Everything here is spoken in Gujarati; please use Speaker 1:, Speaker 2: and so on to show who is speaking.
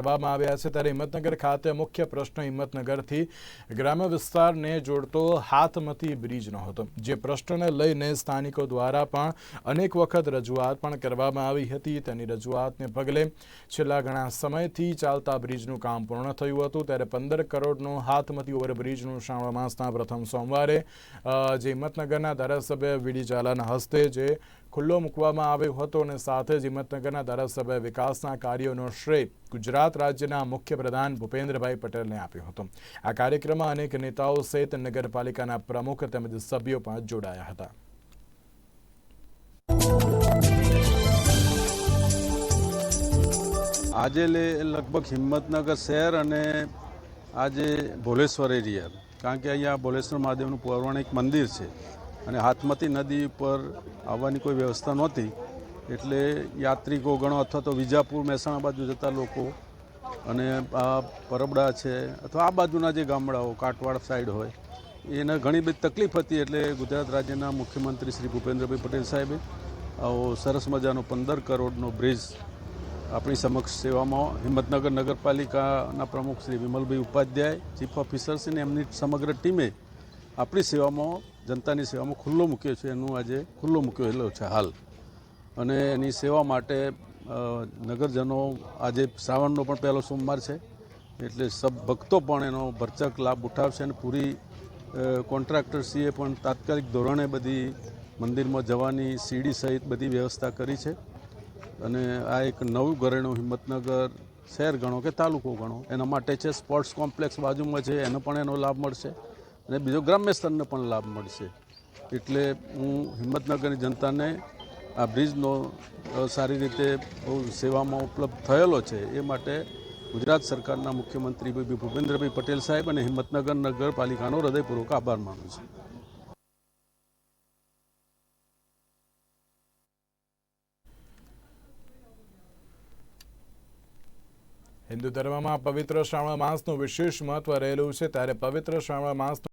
Speaker 1: કરવામાં આવ્યા છે ત્યારે હિંમતનગર ખાતે મુખ્ય પ્રશ્ન હિંમતનગરથી ગ્રામ્ય વિસ્તારને જોડતો હાથમતી બ્રિજનો હતો જે પ્રશ્નને લઈને સ્થાનિકો દ્વારા પણ અનેક વખત રજૂઆત પણ કરવામાં આવી હતી. તેની રજૂઆતને પગલે છેલ્લા ઘણા સમયથી ચાલતા બ્રિજનું કામ પૂર્ણ થયું હતું. ત્યારે પંદર કરોડનું હાથમતી ઓવરબ્રિજનું શ્રાવણ માસના પ્રથમ સોમવારે જે હિંમતનગરના ધારાસભ્ય વીડી ઝાલાના હસ્તે જે ખુલ્લો મૂકવામાં આવ્યો હતો અને સાથે જ હિંમતનગરના ધારાસભ્ય વિકાસના કાર્યોનો શ્રેય ગુજરાત રાજ્યના મુખ્ય પ્રધાન ભૂપેન્દ્રભાઈ પટેલને આપ્યો હતો. આ કાર્યક્રમમાં અનેક નેતાઓ સહિત નગરપાલિકાના પ્રમુખ તેમજ સભ્યો પણ જોડાયા હતા.
Speaker 2: આજે લગભગ હિંમતનગર શહેર અને આજે ભોલેશ્વર એરિયા. કારણ કે અહીંયા ભોલેશ્વર મહાદેવનું પૌરાણિક મંદિર છે. અને હાથમતી નદી ઉપર આવવાની કોઈ વ્યવસ્થા નહોતી. એટલે યાત્રિકો ગણો અથવા તો વિજાપુર, મહેસાણા બાજુ જતા લોકો અને આ પરબડા છે અથવા આ બાજુના જે ગામડાઓ કાટવાડ સાઈડ હોય, એને ઘણી બધી તકલીફ હતી એટલે ગુજરાત રાજ્યના મુખ્યમંત્રી શ્રી ભૂપેન્દ્રભાઈ પટેલ સાહેબે આવો સરસ મજાનો પંદર કરોડનો બ્રિજ આપણી સમક્ષ સેવામાં હિંમતનગર નગરપાલિકાના પ્રમુખ શ્રી વિમલભાઈ ઉપાધ્યાય, ચીફ ઓફિસર્સ અને એમની સમગ્ર ટીમે આપણી સેવામાં જનતાની સેવામાં ખુલ્લો મૂક્યો છે. એનું આજે ખુલ્લો મૂક્યો છે હાલ. અને એની સેવા માટે નગરજનો આજે શ્રાવણનો પણ પહેલો સોમવાર છે. એટલે સબ ભક્તો પણ એનો ભરચક લાભ ઉઠાવશે અને પૂરી કોન્ટ્રાક્ટરસીએ પણ તાત્કાલિક ધોરણે બધી મંદિરમાં જવાની સીડી સહિત બધી વ્યવસ્થા કરી છે. અને આ એક નવું ઘરેણું હિંમતનગર શહેર ગણો કે તાલુકો ગણો, એના માટે છે સ્પોર્ટ્સ કોમ્પ્લેક્સ બાજુમાં છે. એનો પણ એનો લાભ મળશે. અને બીજો ગ્રામ્ય સ્તરને પણ લાભ મળશે. એટલે હું હિંમતનગરની જનતાને આ બ્રિજનો સારી રીતે બહુ સેવામાં ઉપલબ્ધ થયેલો છે એ માટે ગુજરાત સરકારના મુખ્યમંત્રી ભાઈ ભૂપેન્દ્રભાઈ પટેલ સાહેબ અને હિંમતનગર નગરપાલિકાનો હૃદયપૂર્વક આભાર માનું છું.
Speaker 1: હિન્દુ ધર્મમાં પવિત્ર શ્રાવણ માસનું વિશેષ મહત્વ રહેલું છે, ત્યારે પવિત્ર શ્રાવણ માસનું